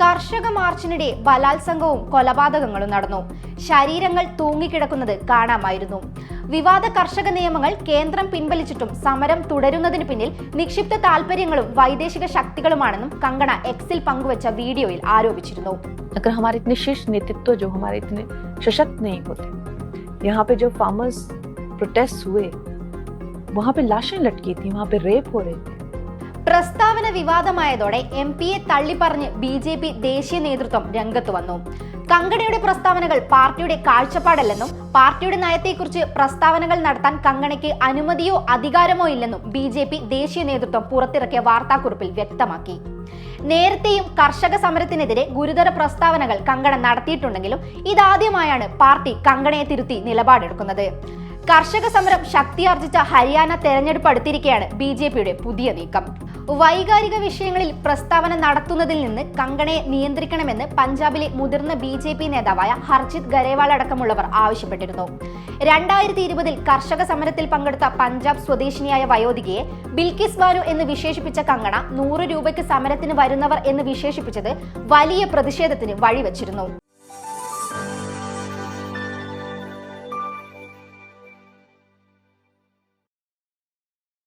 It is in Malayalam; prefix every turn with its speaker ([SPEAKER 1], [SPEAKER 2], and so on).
[SPEAKER 1] കർഷക മാർച്ചിനിടെ ബലാത്സംഗവും കൊലപാതകങ്ങളും നടന്നു ശരീരങ്ങൾ തൂങ്ങിക്കിടക്കുന്നത് കാണാമായിരുന്നു വിവാദ കർഷക നിയമങ്ങൾ കേന്ദ്രം പിൻവലിച്ചിട്ടും സമരം തുടരുന്നതിന് പിന്നിൽ നിക്ഷിപ്ത താൽപര്യങ്ങളും വൈദേശിക ശക്തികളുമാണെന്നും കങ്കണ എക്സിൽ പങ്കുവച്ച വീഡിയോയിൽ ആരോപിച്ചിരുന്നു
[SPEAKER 2] अगर हमारे इतने शीर्ष नेतृत्व जो हमारे इतने सशक्त नहीं होते यहाँ पे जो फार्मर्स प्रोटेस्ट हुए वहां पे लाशें लटकी थी वहां पे रेप हो रहे थे
[SPEAKER 1] പ്രസ്താവന വിവാദമായതോടെ എം പിയെ തള്ളിപ്പറഞ്ഞ് ബി ജെ പി ദേശീയ നേതൃത്വം രംഗത്ത് വന്നു. കങ്കണയുടെ പ്രസ്താവനകൾ പാർട്ടിയുടെ കാഴ്ചപ്പാടല്ലെന്നും പാർട്ടിയുടെ നയത്തെക്കുറിച്ച് പ്രസ്താവനകൾ നടത്താൻ കങ്കണയ്ക്ക് അനുമതിയോ അധികാരമോ ഇല്ലെന്നും ബി ജെ പി ദേശീയ നേതൃത്വം പുറത്തിറക്കിയ വാർത്താക്കുറിപ്പിൽ വ്യക്തമാക്കി. നേരത്തെയും കർഷക സമരത്തിനെതിരെ ഗുരുതര പ്രസ്താവനകൾ കങ്കണ നടത്തിയിട്ടുണ്ടെങ്കിലും ഇതാദ്യമായാണ് പാർട്ടി കങ്കണയെ തിരുത്തി നിലപാടെടുക്കുന്നത്. കർഷക സമരം ശക്തിയാർജിച്ച ഹരിയാന തെരഞ്ഞെടുപ്പ് അടുത്തിരിക്കെയാണ് ബി ജെ പിയുടെ പുതിയ നീക്കം. വൈകാരിക വിഷയങ്ങളിൽ പ്രസ്താവന നടത്തുന്നതിൽ നിന്ന് കങ്കണയെ നിയന്ത്രിക്കണമെന്ന് പഞ്ചാബിലെ മുതിർന്ന ബി ജെ പി നേതാവായ ഹർജിത് ഗരേവാൾ അടക്കമുള്ളവർ ആവശ്യപ്പെട്ടിരുന്നു. രണ്ടായിരത്തി ഇരുപതിൽ കർഷക സമരത്തിൽ പങ്കെടുത്ത പഞ്ചാബ് സ്വദേശിനിയായ വയോധികയെ ബിൽക്കിസ് ബാനു എന്ന് വിശേഷിപ്പിച്ച കങ്കണ നൂറ് രൂപയ്ക്ക് സമരത്തിന് വരുന്നവർ എന്ന് വിശേഷിപ്പിച്ചത് വലിയ പ്രതിഷേധത്തിന് വഴിവെച്ചിരുന്നു.